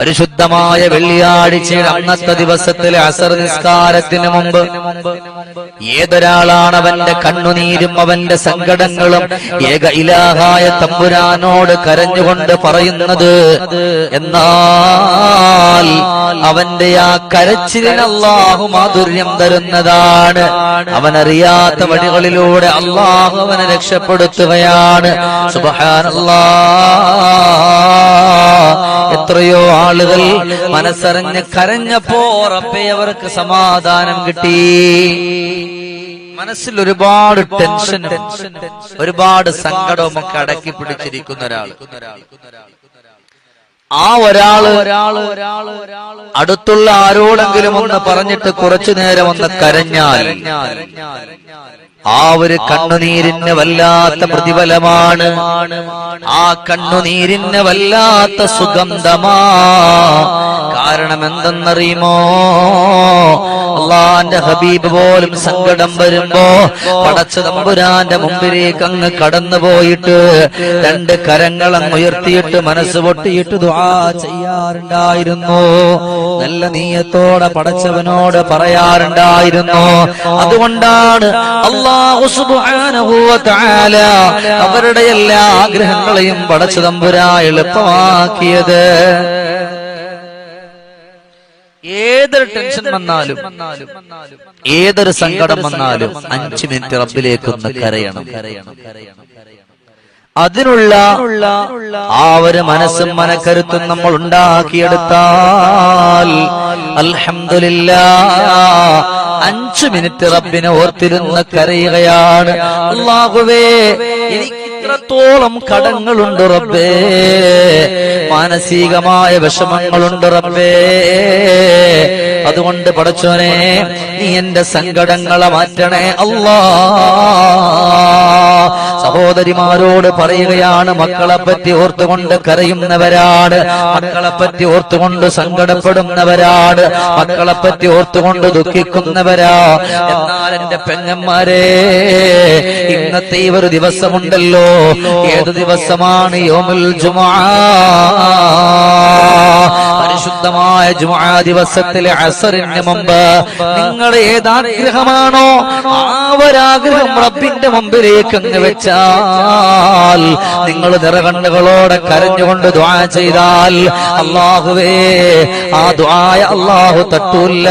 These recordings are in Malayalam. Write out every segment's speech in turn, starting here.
പരിശുദ്ധമായ വെള്ളിയാഴ്ചയുടെ അന്നത്തെ ദിവസത്തിലെ അസർ നിസ്കാരത്തിന് മുമ്പ് ഏതൊരാളാണ് അവന്റെ കണ്ണുനീരും അവന്റെ സങ്കടങ്ങളും ഏക ഇലാഹായ തമ്പുരാനോട് കരഞ്ഞുകൊണ്ട് പറയുന്നത്? എന്നാൽ അവന്റെ ആ കരച്ചിലിന് മാധുര്യം തരുന്നതാണ്. അവനറിയാത്ത വഴികളിലൂടെ അള്ളാഹു അവനെ രക്ഷപ്പെടുത്തുകയാണ്. സുബഹാനല്ലാ. എത്രയോ ആളുകൾ മനസ്സറിഞ്ഞ് കരഞ്ഞപ്പോ റബ്ബേ അവർക്ക് സമാധാനം കിട്ടി. മനസ്സിൽ ഒരുപാട് ടെൻഷൻ ഒരുപാട് സങ്കടവും ഒക്കെ അടക്കി പിടിച്ചിരിക്കുന്ന ഒരാൾ ആ ഒരാൾ ഒരാൾ അടുത്തുള്ള ആരോടെങ്കിലും ഒന്ന് പറഞ്ഞിട്ട് കുറച്ചു നേരം ഒന്ന് കരഞ്ഞാൽ ആ ഒരു കണ്ണുനീരിന് വല്ലാത്ത പ്രതിഫലമാണ്. ആ കണ്ണുനീരിന് വല്ലാത്ത സുഗന്ധമാ. കാരണം എന്തെന്നറിയുമോ അള്ളാന്റെ ഹബീബ് പോലും സങ്കടം വരുമ്പോ പടച്ച തമ്പുരാന്റെ മുമ്പിലേക്ക് അങ്ങ് കടന്നു പോയിട്ട് രണ്ട് കരങ്ങൾ അങ്ങ് ഉയർത്തിയിട്ട് മനസ്സ് പൊട്ടിയിട്ട് ചെയ്യാറുണ്ടായിരുന്നു. നല്ല നീയത്തോടെ പടച്ചവനോട് പറയാറുണ്ടായിരുന്നു. അതുകൊണ്ടാണ് അവരുടെ എല്ലാ ആഗ്രഹങ്ങളെയും പടച്ചു തമ്പുരാ എളുപ്പമാക്കിയത്. ഏതൊരു ടെൻഷൻ വന്നാലും ഏതൊരു സങ്കടം വന്നാലും അഞ്ചു മിനിറ്റ് റബ്ബിലേക്ക് ഒന്ന് കരയണം. അതിനുള്ള ആ ഒരു മനസ്സും മനക്കരുത്തും നമ്മൾ ഉണ്ടാക്കിയെടുത്താൽ അഞ്ചു മിനിറ്റ് റബ്ബിനെ ഓർത്തിരുന്ന് കരയുകയാണ്. അള്ളാഹുവേ എനിക്ക് ഇത്രത്തോളം കടങ്ങളുണ്ട് റബ്ബേ. മാനസികമായ വിഷമങ്ങളുണ്ട് റബ്ബേ. അതുകൊണ്ട് പടച്ചോനെ നീ എന്റെ സങ്കടങ്ങളെ മാറ്റണേ അല്ലാ. സഹോദരിമാരോട് പറയുകയാണ് മക്കളെ പറ്റി ഓർത്തുകൊണ്ട് കരയുന്നവരാണ് മക്കളെ പറ്റി ഓർത്തുകൊണ്ട് സങ്കടപ്പെടുന്നവരാണ് മക്കളെ പറ്റി ഓർത്തുകൊണ്ട് ദുഃഖിക്കുന്നവരാ. എന്നാൽ എന്റെ പെങ്ങന്മാരെ ഇന്നത്തെ ഈ ഒരു ദിവസമുണ്ടല്ലോ. ഏത് ദിവസമാണ് യോമുൽ ജുമാ? പരിശുദ്ധമായ ജുമാ ദിവസത്തിലെ അസറിന് മുമ്പ് നിങ്ങൾ ഏതാഗ്രഹമാണോ ആ ഒരാഗ്രഹം റബ്ബിന്റെ മുമ്പിലേക്ക് വെച്ചാൽ നിങ്ങൾ നിറകണ്ണുകളോടെ കരഞ്ഞുകൊണ്ട് ദ്വാ ചെയ്താൽ അള്ളാഹുവേ ആ ദ്വായ അള്ളാഹു തട്ടൂല്ല.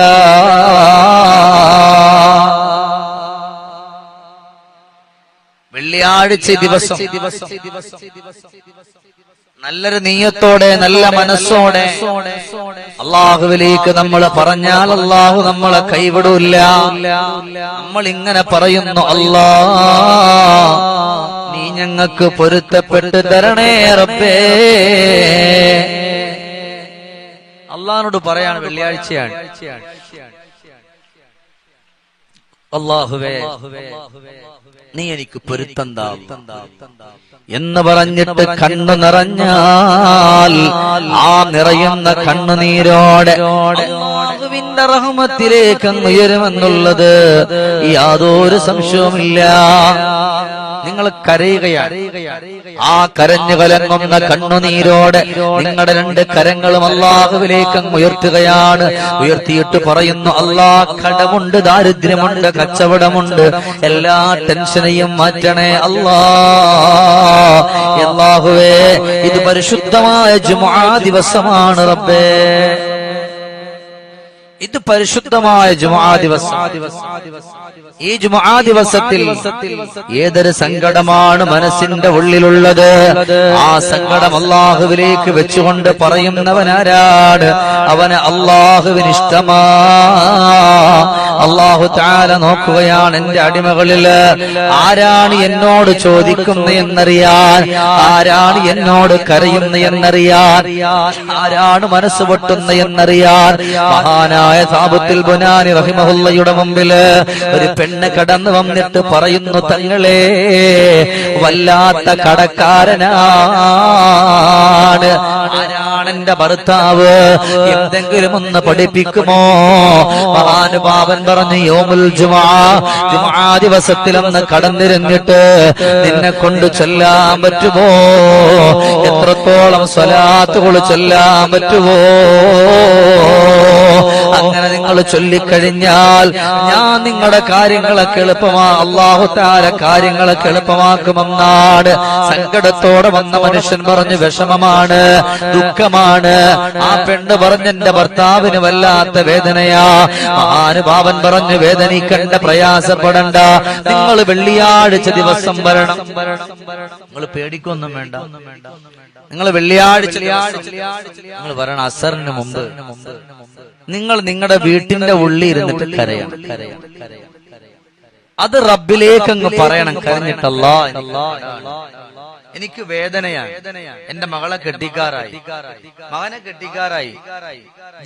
വെള്ളിയാഴ്ച ദിവസം. നല്ലൊരു നീയത്തോടെ നല്ല മനസ്സോടെ അള്ളാഹുവിലേക്ക് നമ്മൾ പറഞ്ഞാൽ അള്ളാഹു നമ്മളെ കൈവിടൂല്ല. നമ്മൾ ഇങ്ങനെ പറയുന്നു അല്ലാ നീ ഞങ്ങൾക്ക് പൊരുത്തപ്പെട്ട് തരണേ റബ്ബേ. അള്ളാഹിനോട് പറയാണ് വെള്ളിയാഴ്ചയാണ്. അള്ളാഹുവേ നീ എനിക്ക് പൊരുത്തം താ. എന്ന് പറഞ്ഞിട്ട് കണ്ണു നിറഞ്ഞാൽ ആ നിറയുന്ന കണ്ണുനീരോടെ അല്ലാഹുവിന്റെ റഹ്മത്തിലേക്ക് ഉയരുമെന്നുള്ളത് യാതൊരു സംശയവുമില്ല. നിങ്ങൾ കരയുകയാണ്. ആ കരഞ്ഞു കലങ്ങുന്ന കണ്ണുനീരോടെ നിങ്ങളുടെ രണ്ട് കരങ്ങളും അള്ളാഹുവിലേക്ക് ഉയർത്തുകയാണ്. ഉയർത്തിയിട്ട് പറയുന്നു അള്ളാഹ് കടമുണ്ട് ദാരിദ്ര്യമുണ്ട് കച്ചവടമുണ്ട്. എല്ലാ ടെൻഷനെയും മാറ്റണേ അള്ളാ അല്ലാഹുവേ ഇത് പരിശുദ്ധമായ ജുമാ ദിവസമാണ് റബ്ബേ. ഇത് പരിശുദ്ധമായ ജുമാ ദിവസം. ഈ ജുമാ ദിവസത്തിൽ ഏതൊരു സങ്കടമാണ് മനസ്സിന്റെ ഉള്ളിലുള്ളത്? ആ സങ്കടം അള്ളാഹുവിലേക്ക് വെച്ചുകൊണ്ട് പറയുന്നവനാരാണ്? അവന് അള്ളാഹുവിന് ഇഷ്ടമാ അള്ളാഹു താല നോക്കുകയാണ് എന്റെ അടിമകളിൽ. ആരാണ് എന്നോട് ചോദിക്കുന്ന എന്നറിയാൻ ആരാണ് എന്നോട് കരയുന്ന എന്നറിയാൻ ആരാണ് മനസ്സ് പൊട്ടുന്ന എന്നറിയാൻ. മഹാനായ സാബുത്തിൽ ബുനാനി റഹിമഹുല്ലയുടെ മുമ്പിൽ ഒരു പെണ്ണ് കടന്നു വന്നിട്ട് പറയുന്നു തങ്ങളെ വല്ലാത്ത കടക്കാരനാണ്. ആരാണെന്റെ ഭർത്താവ്? എന്തെങ്കിലും ഒന്ന് പഠിപ്പിക്കുമോ? മഹാനുഭാവൻ പറഞ്ഞു യോമുൽ ജുമാ ജുമാ ദിവസത്തിലൊന്ന് കടന്നിരുന്നിട്ട് നിന്നെ കൊണ്ട് ചൊല്ലാൻ പറ്റുമോ? എത്രത്തോളം സ്വലാത്തുകൾ ചൊല്ലാൻ പറ്റുമോ? അങ്ങനെ നിങ്ങൾ ചൊല്ലിക്കഴിഞ്ഞാൽ ഞാൻ നിങ്ങളുടെ കാര്യങ്ങളൊക്കെ എളുപ്പമാ അള്ളാഹു താര കാര്യങ്ങളൊക്കെ എളുപ്പമാക്കുമെന്നാണ്. സങ്കടത്തോടെ വന്ന മനുഷ്യൻ പറഞ്ഞു വിഷമമാണ് ദുഃഖമാണ്. ആ പെണ്ണ് പറഞ്ഞെന്റെ ഭർത്താവിന് വല്ലാത്ത വേദനയാ. മഹാനുഭാവൻ പറഞ്ഞു വേദനിക്കണ്ട പ്രയാസപ്പെടണ്ട. നിങ്ങൾ വെള്ളിയാഴ്ച ദിവസം വരണം. നിങ്ങൾ പേടിക്കൊന്നും വേണ്ട. നിങ്ങൾ വെള്ളിയാഴ്ച നിങ്ങൾ പറയണം അസറിന് മുമ്പ് നിങ്ങൾ നിങ്ങളുടെ വീട്ടിന്റെ ഉള്ളിൽ ഇരുന്നിട്ട് കരയണം. കരയണം കരയണം അത് റബ്ബിലേക്ക് അങ്ങ് പറയണം. കരഞ്ഞിട്ടല്ല എനിക്ക് വേദനയാണ്. എന്റെ മകളെ കെട്ടിക്കാറായി. മകനെ കെട്ടിക്കാറായി.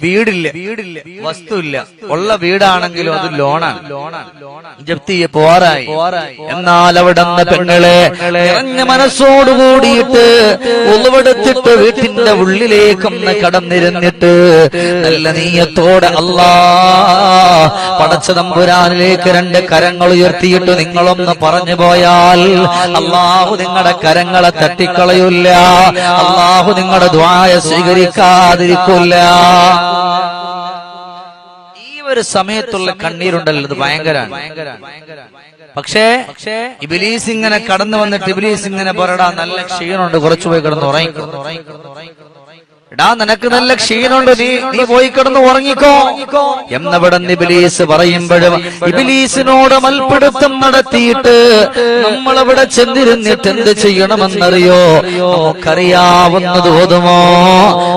വീടില്ല. വീടില്ല വസ്തുല്ല ഉള്ള വീടാണെങ്കിലും അത് ലോണാണ്. ലോണാണ് ജപ്തി പോറായി എന്നാൽ അവിടെ പെങ്ങളെ നിറഞ്ഞ മനസ്സോടുകൂടിയിട്ട് ഉളവെടുത്തിട്ട് വീട്ടിന്റെ ഉള്ളിലേക്കൊന്ന് കടന്നിരുന്നിട്ട് നല്ല നീയത്തോടെ അല്ലാ പടച്ച തമ്പുരാനിലേക്ക് രണ്ട് കരങ്ങൾ ഉയർത്തിയിട്ട് നിങ്ങളൊന്ന് പറഞ്ഞു പോയാൽ അള്ളാഹു നിങ്ങളുടെ കരങ്ങളെ തട്ടിക്കളയില്ല. അള്ളാഹു നിങ്ങളുടെ ദ്വായ സ്വീകരിക്കാതിരിക്കില്ല. ഈ ഒരു സമയത്തുള്ള കണ്ണീരുണ്ടല്ലോ ഇത് ഭയങ്കര പക്ഷേ ഇബിലീസ് ഇങ്ങനെ കടന്നു വന്നിട്ട് ഇബിലീസ് ഇങ്ങനെ പറടാ നല്ല ക്ഷീണമുണ്ട് കുറച്ചു പോയി കിടന്ന് ഉറങ്ങിക്കോ. എടാ നിനക്ക് നല്ല ക്ഷീണമുണ്ട്. നീ നീ പോയി കിടന്ന് ഉറങ്ങിക്കോ. എന്നവിടെ ഇബിലീസ് പറയുമ്പോഴും ഇബിലീസിനോട് മൽപ്പിടുത്തം നടത്തിയിട്ട് നമ്മളവിടെ ചെന്നിരുന്നിട്ട് എന്ത് ചെയ്യണമെന്നറിയോ? നമുക്കറിയാവുന്നത് ഓതുമോ?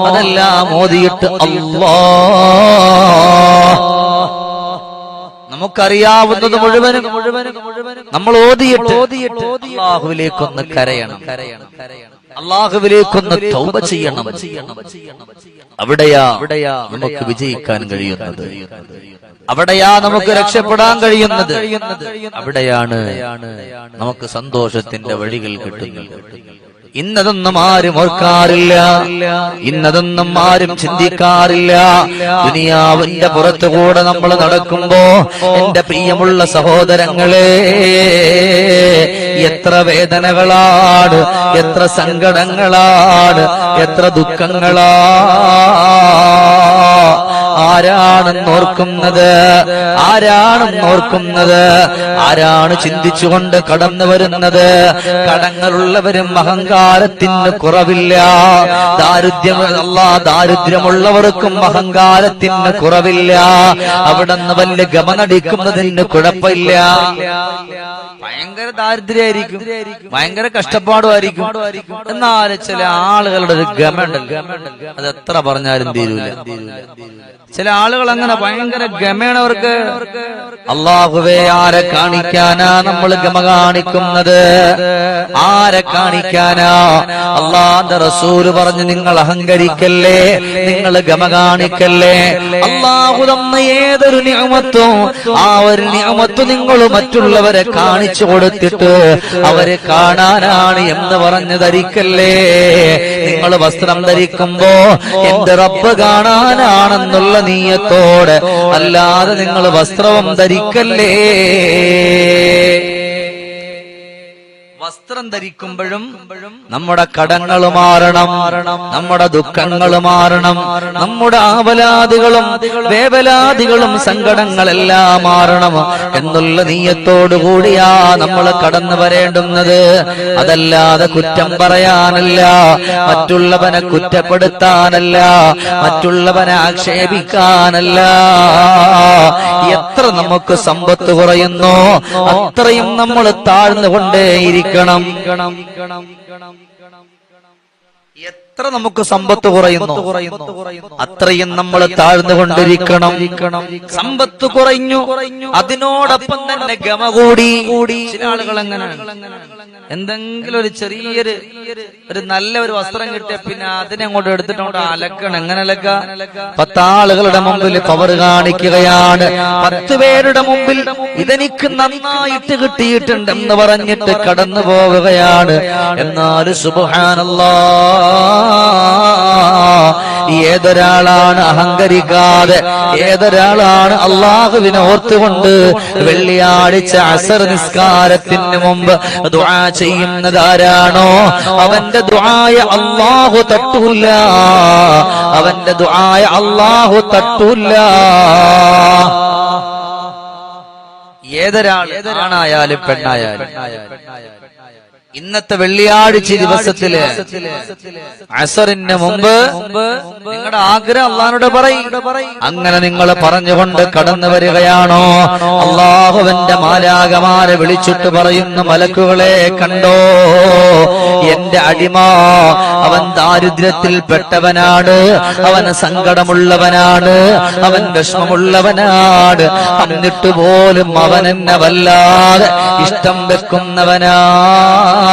അതെല്ലാം ഓതിയിട്ട് അല്ലാ നമുക്കറിയാവുന്നത് മുഴുവനും മുഴുവനും നമ്മൾ ഓതിയിട്ട് ഓതിയിട്ട് അള്ളാഹുവിലേക്കൊന്ന് കരയണം. കരയണം. കരയണം. അള്ളാഹുവിലേക്കൊന്ന് തൗബ ചെയ്യണം. അവിടെയാ അവിടെയാ നമുക്ക് വിജയിക്കാൻ കഴിയുന്നത്. അവിടെയാ നമുക്ക് രക്ഷപ്പെടാൻ കഴിയുന്നത്. അവിടെയാണ് നമുക്ക് സന്തോഷത്തിന്റെ വഴികൾ കിട്ടുന്നത്. ഇന്നതൊന്നും ആരും ഓർക്കാറില്ല. ഇന്നതൊന്നും ആരും ചിന്തിക്കാറില്ല. ദുനിയാവിന്റെ പുറത്തു കൂടെ നമ്മൾ നടക്കുമ്പോ എന്റെ പ്രിയമുള്ള സഹോദരങ്ങളെ എത്ര വേദനകളാണ് എത്ര സങ്കടങ്ങളാണ് എത്ര ദുഃഖങ്ങളാ ആരാണെന്ന് ഓർക്കുന്നത് ആരാണെന്ന് ഓർക്കുന്നത് ആരാണ് ചിന്തിച്ചുകൊണ്ട് കടന്നു വരുന്നത്? കടങ്ങളുള്ളവരും അഹങ്കാരത്തിന് കുറവില്ല. ദാരിദ്ര്യം അല്ലാ ദാരിദ്ര്യമുള്ളവർക്കും അഹങ്കാരത്തിന് കുറവില്ല. അവിടുന്ന് വലിയ ഗമനടിക്കുന്നതിന് കുഴപ്പമില്ല. ഭയങ്കര ദാരിദ്ര്യമായിരിക്കും. ഭയങ്കര കഷ്ടപ്പാടുമായിരിക്കും. എന്നാലും ചില ആളുകളുടെ ഒരു ഗമയുണ്ടല്ലോ അത് എത്ര പറഞ്ഞാലും തീരൂല. ചില ആളുകൾ അങ്ങനെ ഭയങ്കര ഗമയാണവർക്ക് അള്ളാഹുവേ ആരെ കാണിക്കാനാ നമ്മൾ ഗമ കാണിക്കുന്നത്? ആരെ കാണിക്കാനാ? അള്ളാന്റെ റസൂൽ പറഞ്ഞ് നിങ്ങൾ അഹങ്കരിക്കല്ലേ? നിങ്ങൾ ഗമ കാണിക്കല്ലേ? അള്ളാഹു തന്ന ഏതൊരു നിയമത്തും ആ ഒരു നിയമത്ത് നിങ്ങൾ മറ്റുള്ളവരെ കാണിച്ചു കൊടുത്തിട്ട് അവരെ കാണാനാണ് എന്ന് പറഞ്ഞ് ധരിക്കല്ലേ? നിങ്ങൾ വസ്ത്രം ധരിക്കുമ്പോ എന്റെ റബ്ബ് കാണാനാണെന്നുള്ള നീയത്തോടെ അല്ലാതെ നിങ്ങൾ വസ്ത്രവും ധരിക്കല്ലേ? വസ്ത്രം ധരിക്കുമ്പോഴും നമ്മുടെ കടങ്ങൾ മാറണം. നമ്മുടെ ദുഃഖങ്ങൾ മാറണം. നമ്മുടെ ആവലാദികളും വേവലാദികളും സങ്കടങ്ങളെല്ലാം മാറണം എന്നുള്ള നീയത്തോടു കൂടിയാ നമ്മൾ കടന്നു വരേണ്ടുന്നത്. അതല്ലാതെ കുറ്റം പറയാനല്ല മറ്റുള്ളവനെ കുറ്റപ്പെടുത്താനല്ല മറ്റുള്ളവനെ ആക്ഷേപിക്കാനല്ല. എത്ര നമുക്ക് സമ്പത്ത് കുറയുന്നോ അത്രയും നമ്മൾ താഴ്ന്നുകൊണ്ടേയിരിക്കണം എത്ര നമുക്ക് സമ്പത്ത് കുറയുന്നു? അത്രയും നമ്മൾ താഴ്ന്നുകൊണ്ടിരിക്കണം. സമ്പത്ത് കുറഞ്ഞു. അതിനോടൊപ്പം തന്നെ ഗമ കൂടി ചില ആളുകൾ എങ്ങനെ എന്തെങ്കിലും ഒരു ചെറിയൊരു ഒരു നല്ല ഒരു വസ്ത്രം കിട്ടിയ പിന്നെ അതിനെ അങ്ങോട്ട് എടുത്തിട്ടോണ്ട് അലക്കണം. എങ്ങനെ അലക്ക പത്താളുകളുടെ മുമ്പിൽ പവർ കാണിക്കുകയാണ്. പത്ത് പേരുടെ മുമ്പിൽ ഇതെനിക്ക് നന്നായിട്ട് കിട്ടിയിട്ടുണ്ട് എന്ന് പറഞ്ഞിട്ട് കടന്നു പോവുകയാണ് എന്നാൽ സുബാനല്ലാ ഏതൊരാളാണ് അഹങ്കരിക്കാതെ ഏതൊരാളാണ് അള്ളാഹുവിനെ ഓർത്തുകൊണ്ട് വെള്ളിയാഴ്ച അസർ നിസ്കാരത്തിന് മുമ്പ് ദുആ ചെയ്യുന്നതാരാണോ അവന്റെ ദുആയ അള്ളാഹു തട്ടൂല്ല. അവന്റെ ദുആയ അള്ളാഹു തട്ടൂല്ല. ഏതൊരാൾ ഏതൊരാണായാലും പെണ്ണായാലും. ഇന്നത്തെ വെള്ളിയാഴ്ച ദിവസത്തിൽ അസറിന് മുമ്പ് നിങ്ങളുടെ ആഗ്രഹം അള്ളഹാനോട് പറയും. അങ്ങനെ നിങ്ങൾ പറഞ്ഞുകൊണ്ട് കടന്നു വരികയാണോ? അള്ളാഹുവിന്റെ മാലാകമാരെ വിളിച്ചിട്ട് പറയുന്ന മലക്കുകളെ കണ്ടോ? എന്റെ അടിമ അവൻ ദാരിദ്ര്യത്തിൽ പെട്ടവനാണ് അവന് സങ്കടമുള്ളവനാണ്. അവൻ വിഷമമുള്ളവനാണ്. എന്നിട്ട് പോലും അവൻ എന്നെ വല്ലാതെ ഇഷ്ടം വെക്കുന്നവനാണ്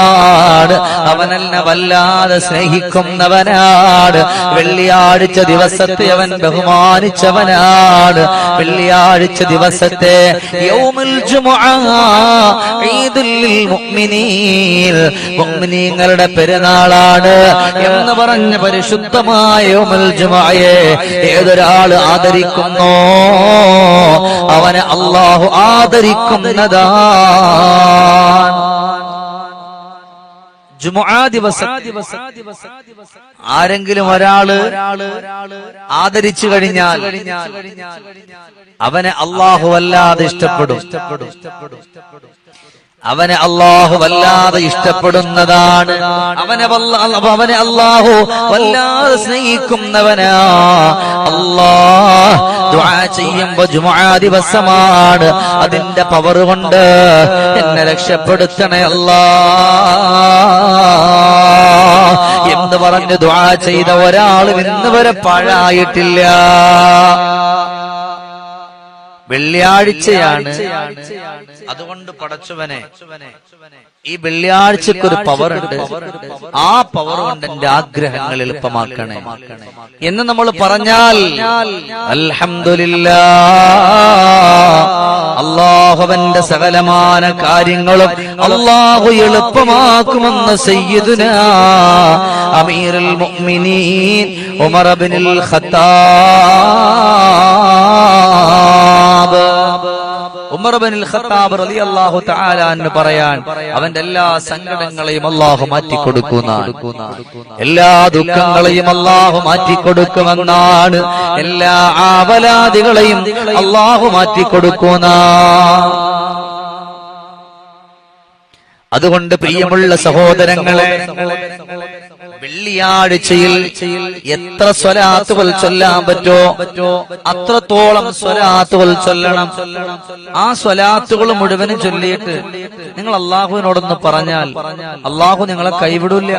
അവനെന്നെ വല്ലാതെ സ്നേഹിക്കുന്നവനാണ്. വെള്ളിയാഴ്ച ദിവസത്തെ അവൻ ബഹുമാനിച്ചവനാണ്. വെള്ളിയാഴ്ച ദിവസത്തെ മുഅ്മിനീൻ. പെരുന്നാളാണ് എന്ന് പറഞ്ഞ പരിശുദ്ധമായ യൗമുൽ ജുമുഅയെ ഏതൊരാൾ ആദരിക്കുന്നോ? അവനെ അള്ളാഹു ആദരിക്കുന്നതാണ്. ജുമുആ ദിവസം. ആരെങ്കിലും ഒരാൾ ആദരിച്ചു കഴിഞ്ഞാൽ അവനെ അള്ളാഹു വല്ലാതെ ഇഷ്ടപ്പെടും. അവനെ അള്ളാഹു വല്ലാതെ ഇഷ്ടപ്പെടുന്നതാണ്. അവനെ അവനെ അള്ളാഹു വല്ലാതെ സ്നേഹിക്കുന്നവനാ. അല്ലാ ചെയ്യുമ്പോ ജുമാ ദിവസമാണ്. അതിന്റെ പവർ കൊണ്ട് എന്നെ രക്ഷപ്പെടുത്തണേ അല്ലാ. എന്ന് പറഞ്ഞ് ദ്വാ ചെയ്ത ഒരാൾ ഇന്ന് വരെ പാഴായിട്ടില്ല. വെള്ളിയാഴ്ചയാണ് അതുകൊണ്ട് പടച്ചവനെ ഈ വെള്ളിയാഴ്ചക്ക് ഒരു പവർ ഉണ്ട്. ആ പവർ കൊണ്ട് എന്റെ ആഗ്രഹങ്ങൾ എളുപ്പമാക്കണേ. എന്ന് നമ്മൾ പറഞ്ഞാൽ അൽഹംദുലില്ലാ അള്ളാഹുവന്റെ സകലമാന കാര്യങ്ങളും അള്ളാഹു എളുപ്പമാക്കുമെന്ന് സയ്യിദുന അമീറുൽ മുഅ്മിനീൻ Umar Ibnul Khattab. Umar Ibnul Khattab റളിയല്ലാഹു തആല എന്ന് പറയാൻ അവന്റെ എല്ലാ സങ്കടങ്ങളെയും അള്ളാഹു മാറ്റി കൊടുക്കുന്നതാണ് എല്ലാ ദുഃഖങ്ങളെയും അള്ളാഹു മാറ്റി കൊടുക്കുമെന്നാണ് എല്ലാ ആവലാദികളെയും അള്ളാഹു മാറ്റി കൊടുക്കുന്ന അതുകൊണ്ട് പ്രിയമുള്ള സഹോദരങ്ങളെ വെള്ളിയാഴ്ചയിൽ എത്ര സ്വലാത്തുകൾ ചൊല്ലാൻ പറ്റോ? അത്രത്തോളം സ്വലാത്തുകൾ ചൊല്ലണം. ആ സ്വലാത്തുകൾ മുഴുവനും ചൊല്ലിയിട്ട് നിങ്ങൾ അള്ളാഹുവിനോടൊന്ന് പറഞ്ഞാൽ അള്ളാഹു നിങ്ങളെ കൈവിടില്ല.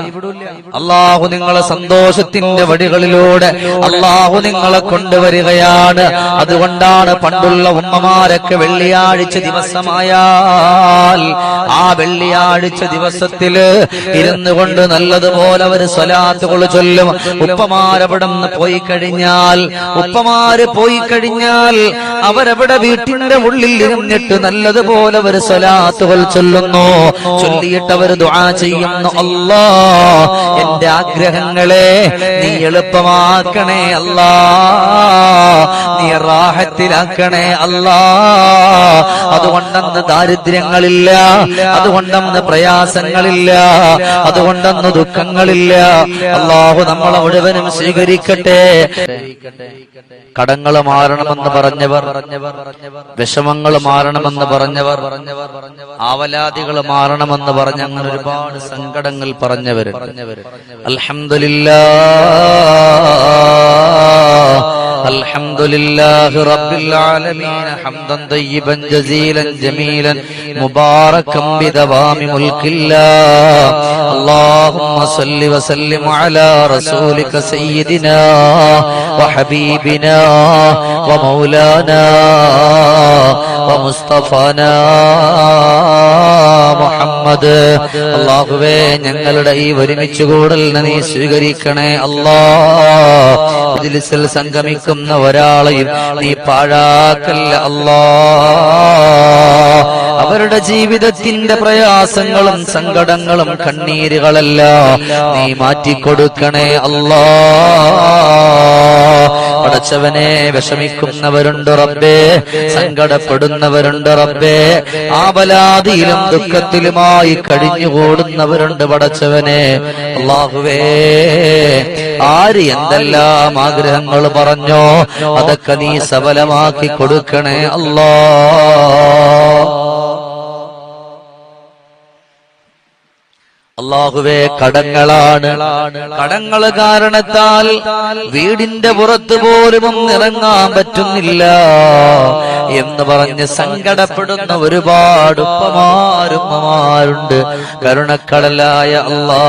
അള്ളാഹു നിങ്ങളെ സന്തോഷത്തിന്റെ വഴികളിലൂടെ അള്ളാഹു നിങ്ങളെ കൊണ്ടുവരികയാണ്. അതുകൊണ്ടാണ് പണ്ടുള്ള ഉമ്മമാരൊക്കെ വെള്ളിയാഴ്ച ദിവസമായാൽ ആ വെള്ളിയാഴ്ച ദിവസത്തിൽ ഇരുന്നു കൊണ്ട് നല്ലതുപോലെ അവർ സ്വലാത്തുകൾ ചൊല്ലും. ഉപ്പമാരവിടം പോയി കഴിഞ്ഞാൽ ഉപ്പമാര് പോയി കഴിഞ്ഞാൽ അവരവിടെ വീട്ടിന്റെ ഉള്ളിൽ ഇരുന്നിട്ട് നല്ലതുപോലെ അവർ സ്വലാത്തുകൾ ചൊല്ലുന്നു. ചൊല്ലിയിട്ട് അവർ ദുആ ചെയ്യുന്നു. അല്ലാ എന്റെ ആഗ്രഹങ്ങളെ നീ എളുപ്പമാക്കണേ അല്ലാ. നീ റാഹത്തിലാക്കണേ അല്ലാ. അതുകൊണ്ടന്ന് ദാരിദ്ര്യങ്ങളില്ല അതുകൊണ്ടന്ന് പ്രയാസങ്ങളില്ല അതുകൊണ്ടന്ന് ദുഃഖങ്ങളില്ല അള്ളാഹു നമ്മളെ മുഴുവനും സ്വീകരിക്കട്ടെ കടങ്ങൾ മാറണമെന്ന് പറഞ്ഞവർ വിഷമങ്ങൾ മാറണമെന്ന് പറഞ്ഞവർ ആവലാദികൾ മാറണമെന്ന് പറഞ്ഞ അങ്ങനെ ഒരുപാട് സങ്കടങ്ങൾ പറഞ്ഞവർ അൽഹംദുലില്ലാ الحمد لله رب العالمين حمدا طيبا جزيلا جميلا مباركا بدوام ملك الله اللهم صل وسلم على رسولك سيدنا وحبيبنا ومولانا ومصطفانا മുഹമ്മദ് അള്ളാഹുവേ ഞങ്ങളുടെ ഈ ഒരുമിച്ച് കൂടലിനെ നീ സ്വീകരിക്കണേ അല്ലാ മജ്ലിസിൽ സംഗമിക്കുന്ന ഒരാളെയും നീ പാഴാക്കല്ല അല്ലാ അവരുടെ ജീവിതത്തിന്റെ പ്രയാസങ്ങളും സങ്കടങ്ങളും കണ്ണീരുകളല്ല. നീ മാറ്റിക്കൊടുക്കണേ അല്ലാ. പടച്ചവനെ വിഷമിക്കുന്നവരുണ്ട് റബ്ബേ. സങ്കടപ്പെടുന്നവരുണ്ട് റബ്ബേ. ആപലാതിയിലും ദുഃഖത്തിലുമായി കഴിഞ്ഞുകൂടുന്നവരുണ്ട് പടച്ചവനെ. അള്ളാഹുവേ ആര് എന്തെല്ലാം ആഗ്രഹങ്ങൾ പറഞ്ഞോ അതൊക്കെ നീ സഫലമാക്കി കൊടുക്കണേ അല്ലാ. അള്ളാഹുവേ കടങ്ങളാണ്. കടങ്ങൾ കാരണത്താൽ വീടിന്റെ പുറത്ത് പോലും ഇറങ്ങാൻ പറ്റുന്നില്ല എന്ന് പറഞ്ഞ് സങ്കടപ്പെടുന്ന ഒരുപാട് ഉപ്പമാരുമ്മമാരുണ്ട് കരുണക്കടലായ അള്ളാ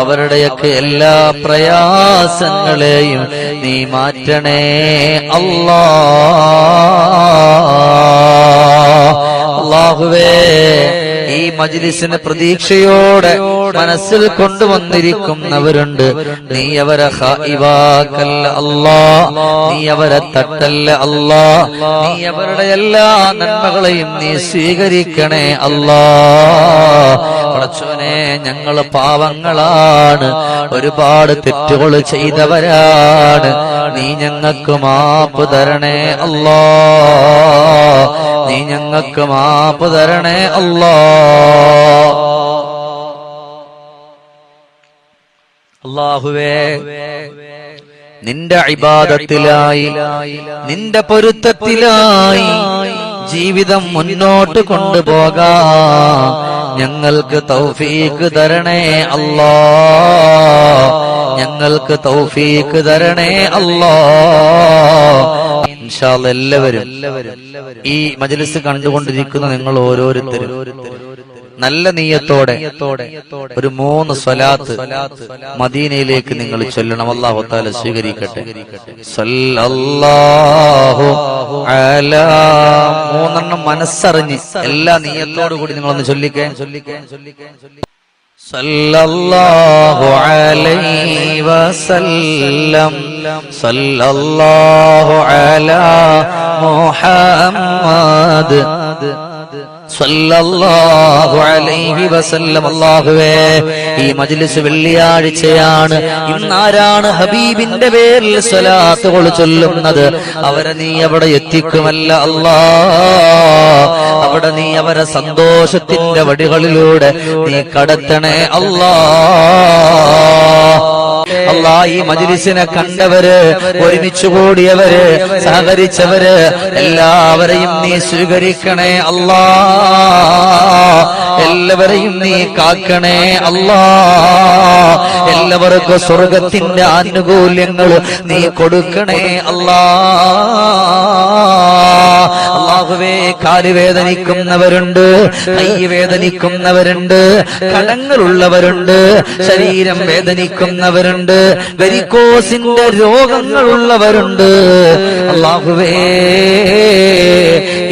അവരുടെയൊക്കെ എല്ലാ പ്രയാസങ്ങളെയും നീ മാറ്റണേ അല്ലാ അള്ളാഹുവേ ഈ മജിലിസിന് പ്രതീക്ഷയോടെ മനസ്സിൽ കൊണ്ടുവന്നിരിക്കുന്നവരുണ്ട്. നീ അവരെ ഹായിവാക്കല്ല അല്ലാ. നീ അവരെ തട്ടല്ല അല്ലാ. നീ അവരുടെ എല്ലാ നന്മകളെയും നീ സ്വീകരിക്കണേ അല്ലാ. പടച്ചോനെ ഞങ്ങൾ പാവങ്ങളാണ്. ഒരുപാട് തെറ്റുകൾ ചെയ്തവരാണ്. നീ ഞങ്ങൾക്ക് മാപ്പ് തരണേ അല്ലോ. നീ ഞങ്ങൾക്ക് മാപ്പ് തരണേ അല്ലോ. അള്ളാഹുവേ നിന്റെ അഭിബാധത്തിലായി നിന്റെ പൊരുത്തത്തിലായി ജീവിതം മുന്നോട്ട് കൊണ്ടുപോകാം. ഞങ്ങൾക്ക് തൗഫീക്ക് തരണേ അല്ലാ. ഞങ്ങൾക്ക് തൗഫീക്ക് തരണേ അല്ലാ. ഇൻഷാ അല്ലാ എല്ലാവരും ഈ മജലിസ് കണ്ടുകൊണ്ടിരിക്കുന്ന നിങ്ങൾ ഓരോരുത്തരും. നല്ല നീയത്തോടെ ഒരു മൂന്ന് സ്വലാത്ത് മദീനയിലേക്ക് നിങ്ങൾ ചൊല്ലണം. അള്ളാഹുത്താല സ്വീകരിക്കട്ടെ. മൂന്നെണ്ണം മനസ്സറിഞ്ഞ് എല്ലാ നീയത്തോടു കൂടി നിങ്ങളൊന്ന് ചൊല്ലിക്കേ ചൊല്ലിക്കേ ചൊല്ലിക്കേ. സല്ലല്ലാഹു അലൈഹി വസല്ലം. സല്ലല്ലാഹു അലാ മുഹമ്മദ് ഈ മജ്ലിസ് വെള്ളിയാഴ്ചയാണ്. ഇന്നാരാണ് ഹബീബിന്റെ പേരിൽ സ്വലാത്തുകൾ ചൊല്ലുന്നത്? അവരെ നീ അവിടെ എത്തിക്കുമല്ല അല്ലാ. അവിടെ നീ അവരെ സന്തോഷത്തിന്റെ വടികളിലൂടെ നീ കടത്തണേ അല്ലാ. അല്ലാ ഈ മജ്ലിസിനെ കണ്ടവര് ഒരുമിച്ച് കൂടിയവര് സഹകരിച്ചവര് എല്ലാവരെയും നീ സ്വീകരിക്കണേ അല്ലാ എല്ലാവരെയും നീ കാക്കണേ അല്ലാ എല്ലാവർക്കും സ്വർഗത്തിന്റെ ആനുകൂല്യങ്ങൾ നീ കൊടുക്കണേ അല്ലാ അള്ളാഹുവേ കാൽ വേദനിക്കുന്നവരുണ്ട് കൈ വേദനിക്കുന്നവരുണ്ട് കടങ്ങളുള്ളവരുണ്ട് ശരീരം വേദനിക്കുന്നവരുണ്ട് വെരിക്കോസിന്റെ രോഗങ്ങളുള്ളവരുണ്ട്. അള്ളാഹുവേ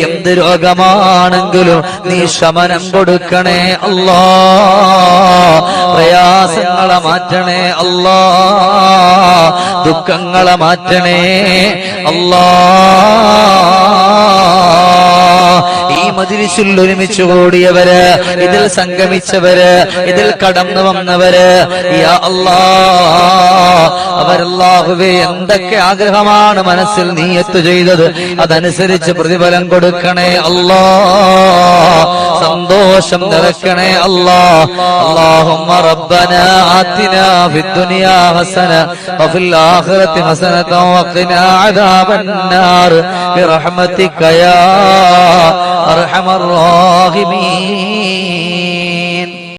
എന്ത് രോഗമാണെങ്കിലും നീ ശമനം കൊടുക്കണേ അല്ലാ. പ്രയാസങ്ങളെ മാറ്റണേ അല്ലാ. ദുഃഖങ്ങളെ മാറ്റണേ അല്ലാ. ഈ മതിരിശിൽ ഒരുമിച്ച് കൂടിയവര് ഇതിൽ സംഗമിച്ചവര് ഇതിൽ കടന്നു വന്നവര് അല്ലാ അവരല്ലാഹുവേ എന്തൊക്കെ ആഗ്രഹമാണ് മനസ്സിൽ നീയത്ത് ചെയ്തത്? അതനുസരിച്ച് പ്രതിഫലം കൊടുക്കണേ അല്ലാ സന്തോഷം നിറക്കണേ അല്ലാ അല്ലാഹുമ്മ റബ്ബന ആതിനാ ഫിദ് ദുനിയാ ഹസന വഫിൽ ആഖിറതി ഹസനത വഖിനാ അദാബന്നാർ ബിറഹ്മതിക യാ അർഹമർ റഹീമീൻ